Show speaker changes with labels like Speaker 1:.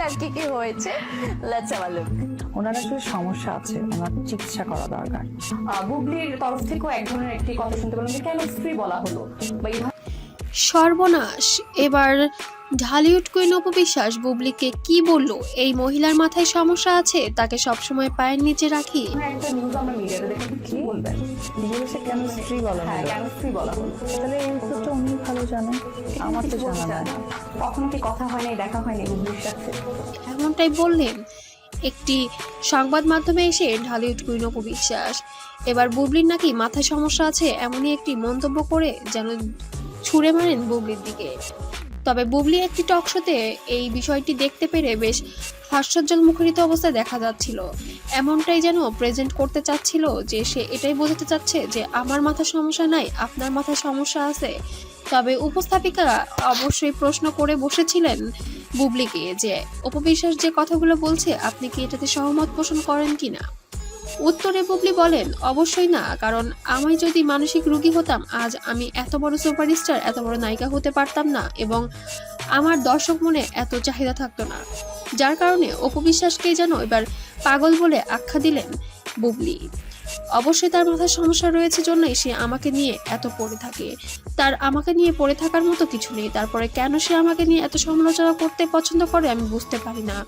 Speaker 1: তার কি কি হয়েছে? লেটস হ্যাভ আ লুক
Speaker 2: ওনার আসলে সমস্যা আছে ওনার চিকিৎসা করা দরকার।
Speaker 3: বুবলির তরফ থেকেও এক ধরনের একটি কথা শুনতে পেলাম যে কেন স্ত্রী বলা হলো? বা
Speaker 4: সর্বনাশ। এবার ঢালিউড কুইন অপবিশ্বাস বুবলিকে কি বলল? এই মহিলার মাথায় সমস্যা আছে? তাকে সবসময় পায়ের নিচে রাখি।
Speaker 3: একটা নিউজ আমরা মিডিয়াতে দেখি কি বলবেন?
Speaker 2: ডিভোর্সে কেন স্ত্রী বলা
Speaker 3: হ্যাঁ হয়
Speaker 4: এমনটাই বললেন একটি সংবাদ মাধ্যমে এসে ঢালিউড কুইন অপবিশ্বাস এবার বুবলির নাকি মাথায় সমস্যা আছে এমনই একটি মন্তব্য করে যেন ছুঁড়ে মারেন বুবলির দিকে। তবে বুবলি একটি টক শোতে এই বিষয়টি দেখতে পেরে বেশ হাস্যোজ্জ্বল মুখরিত অবস্থায় দেখা যাচ্ছিল। এমনটাই যেন প্রেজেন্ট করতে চাচ্ছিল যে সে এটাই বোঝাতে চাচ্ছে যে আমার মাথায় সমস্যা নাই, আপনার মাথায় সমস্যা আছে। তবে উপস্থাপিকা অবশ্যই প্রশ্ন করে বসেছিলেন বুবলিকে যে, অপবিশ্বাস যে কথাগুলো বলছে, আপনি কি এটাতে সহমত পোষণ করেন কিনা? উত্তরে বুবলি বলেন, অবশ্যই না, কারণ আমি যদি মানসিক রোগী হতাম, আজ আমি এত বড় সুপারস্টার, এত বড় নায়িকা হতে পারতাম না এবং আমার দর্শক মনে এত চাহিদা থাকতো না। যার কারণে অপবিশ্বাসকেই যেন এবার পাগল বলে আখ্যা দিলেন বুবলি। অবশ্যই তার মাথায় সমস্যা রয়েছে জন্যই সে আমাকে নিয়ে এত পড়ে থাকে। তার আমাকে নিয়ে পড়ে থাকার মতো কিছু নেই, তারপরে কেন সে আমাকে নিয়ে এত সমালোচনা করতে পছন্দ করে আমি বুঝতে পারি না।